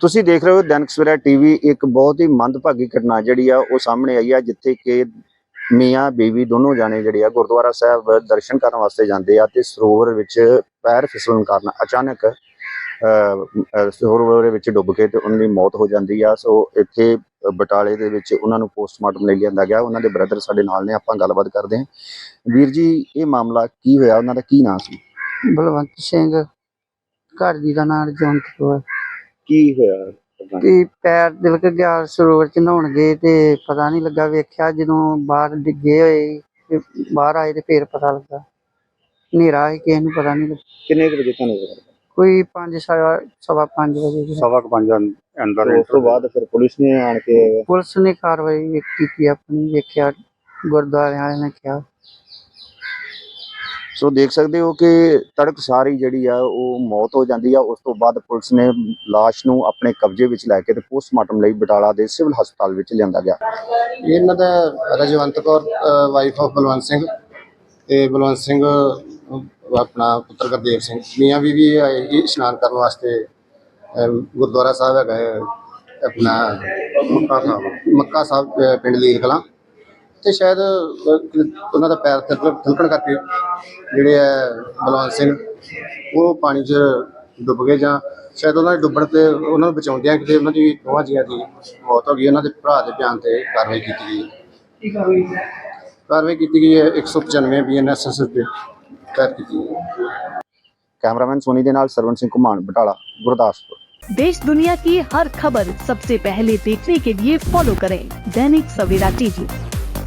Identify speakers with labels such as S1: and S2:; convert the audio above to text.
S1: ਤੁਸੀਂ ਦੇਖ ਰਹੇ ਹੋ ਦੈਨਿਕ ਸਵੇਰਾ ਟੀਵੀ, ਇੱਕ ਬਹੁਤ ਹੀ ਮੰਦਭਾਗੀ ਘਟਨਾ ਜਿਹੜੀ ਆ, ਉਹ ਸਾਹਮਣੇ ਆਈ ਆ, ਜਿੱਥੇ ਕਿ ਮੀਆਂ, ਬੀਵੀ ਦੋਨੋਂ ਜਾਣੇ ਜਿਹੜੇ ਆ, ਗੁਰਦੁਆਰਾ ਸਾਹਿਬ ਦਰਸ਼ਨ ਕਰਨ ਵਾਸਤੇ ਜਾਂਦੇ ਆ ਤੇ ਸਰੋਵਰ ਵਿੱਚ ਪੈਰ ਫਿਸਲਣ ਕਾਰਨ ਅਚਾਨਕ ਸਰੋਵਰ ਵਿੱਚ ਡੁੱਬ ਕੇ ਤੇ ਉਹਨਾਂ ਦੀ ਮੌਤ ਹੋ ਜਾਂਦੀ ਆ। ਸੋ ਇੱਥੇ ਬਟਾਲੇ ਦੇ ਵਿੱਚ ਉਹਨਾਂ ਨੂੰ ਪੋਸਟਮਾਰਟਮ ਲਈ ਲਿਆਂਦਾ ਗਿਆ। ਉਹਨਾਂ ਦੇ ਬ੍ਰਦਰ ਸਾਡੇ ਨਾਲ ਨੇ, ਆਪਾਂ ਗੱਲਬਾਤ ਕਰਦੇ ਹਾਂ। ਵੀਰ ਜੀ, ਇਹ ਮਾਮਲਾ ਕੀ ਹੋਇਆ? ਉਹਨਾਂ ਦਾ ਕੀ ਨਾਮ ਸੀ?
S2: ਬਲਵੰਤ ਸਿੰਘ, ਘਰ ਦੀ ਦਾ ਨਾਮ ਜੰਤ
S1: ਕੀ ਹੋਇਆ?
S2: ਕਿ ਪੈਰ ਦਿਲਕ ਗਿਆ ਸਰੋਵਰ ਚ ਨਹਾਉਣ ਗਏ ਤੇ ਪਤਾ ਨਹੀਂ ਲੱਗਾ ਵੇਖਿਆ ਜਦੋਂ ਬਾਹਰ ਡਿੱਗੇ ਹੋਏ ਤੇ ਬਾਹਰ ਆਏ ਤੇ ਫੇਰ ਪਤਾ ਲੱਗਾ। ਹਨੇਰਾ ਸੀ ਕਿਸੇ ਨੂੰ ਪਤਾ ਨਹੀਂ ਲੱਗਾ।
S1: ਕਿੰਨੇ ਕੁ ਵਜੇ ਤੁਹਾਨੂੰ ਪਤਾ
S2: ਕੋਈ 5 ਸਵਾ 5 ਵਜੇ ਦੀ
S3: ਸਵਾ ਕੁ ਪੰਜ ਅੰ- ਅੰਦਰ
S1: ਤੇ ਉਸ ਤੋਂ ਬਾਅਦ ਫਿਰ ਪੁਲਿਸ ਨੇ ਆਣ ਕੇ
S2: ਪੁਲਿਸ ਨੇ ਕਾਰਵਾਈ ਕੀਤੀ ਆਪਣੀ ਵੇਖਿਆ ਗੁਰਦੁਆਰੇ ਵਾਲਿਆਂ ਨੇ ਕਿਹਾ।
S1: ਸੋ ਦੇਖ ਸਕਦੇ ਹੋ ਕਿ ਤੜਕ ਸਾਰੀ ਜਿਹੜੀ ਆ, ਉਹ ਮੌਤ ਹੋ ਜਾਂਦੀ ਆ। ਉਸ ਤੋਂ ਬਾਅਦ ਪੁਲਿਸ ਨੇ ਲਾਸ਼ ਨੂੰ ਆਪਣੇ ਕਬਜ਼ੇ ਵਿੱਚ ਲੈ ਕੇ ਤੇ ਪੋਸਟਮਾਰਟਮ ਲਈ ਬਟਾਲਾ ਦੇ ਸਿਵਲ ਹਸਪਤਾਲ ਵਿੱਚ ਲਿਆਂਦਾ ਗਿਆ।
S4: ਇਹਨਾਂ ਦਾ ਰਜਵੰਤ ਕੌਰ ਵਾਈਫ ਆਫ ਬਲਵੰਤ ਸਿੰਘ ਤੇ ਬਲਵੰਤ ਸਿੰਘ ਆਪਣਾ ਪੁੱਤਰ ਗੁਰਦੇਵ ਸਿੰਘ। ਮੀਆਂ ਬੀਵੀ ਆਏ ਸੀ ਇਸ਼ਨਾਨ ਕਰਨ ਵਾਸਤੇ ਗੁਰਦੁਆਰਾ ਸਾਹਿਬ ਹੈਗਾ ਆਪਣਾ ਮੱਕਾ ਸਾਹਿਬ ਮੱਕਾ ਸਾਹਿਬ ਪਿੰਡ ਲੀਰ ਕਲਾਂ ਤੇ ਸ਼ਾਇਦ ਅਹ, ਉਹਨਾਂ ਦਾ ਪੈਰ ਤਿਲਕਣ ਤਿਲਕਣ ਕਰਕੇ ਜਿਹੜੇ ਹੈ ਬਲਵੰਤ ਸਿੰਘ ਉਹ ਪਾਣੀ 'ਚ ਡੁੱਬ ਗਏ ਜਾਂ ਸ਼ਾਇਦ ਉਹਨਾਂ ਦੇ ਡੁੱਬਣ ਤੇ ਉਹਨਾਂ ਨੂੰ ਬਚਾਉਂਦਿਆਂ ਕਿਤੇ ਉਹਨਾਂ ਦੀ ਦੋਵਾਂ ਜੀਆਂ ਦੀ ਮੌਤ ਹੋ ਗਈ ਉਹਨਾਂ ਦੇ ਭਰਾ ਦੇ ਬਿਆਨ ਤੇ ਕਾਰਵਾਈ ਕੀਤੀ ਗਈ ਹੈ ਕਾਰਵਾਈ ਕੀਤੀ ਗਈ ਹੈ 195 ਬੀਐਨਐਸ ਤੇ ਕਰ ਕੀਤੀ ਗਈ ਹੈ
S1: ਕੈਮਰਾਮੈਨ ਸੋਨੀ ਦੇ ਨਾਲ ਸਰਵਨ ਸਿੰਘ ਘੁਮਾਣ ਬਟਾਲਾ ਗੁਰਦਾਸਪੁਰ
S5: देश दुनिया की हर खबर सबसे पहले देखने के लिए फॉलो करें दैनिक सवेरा टीवी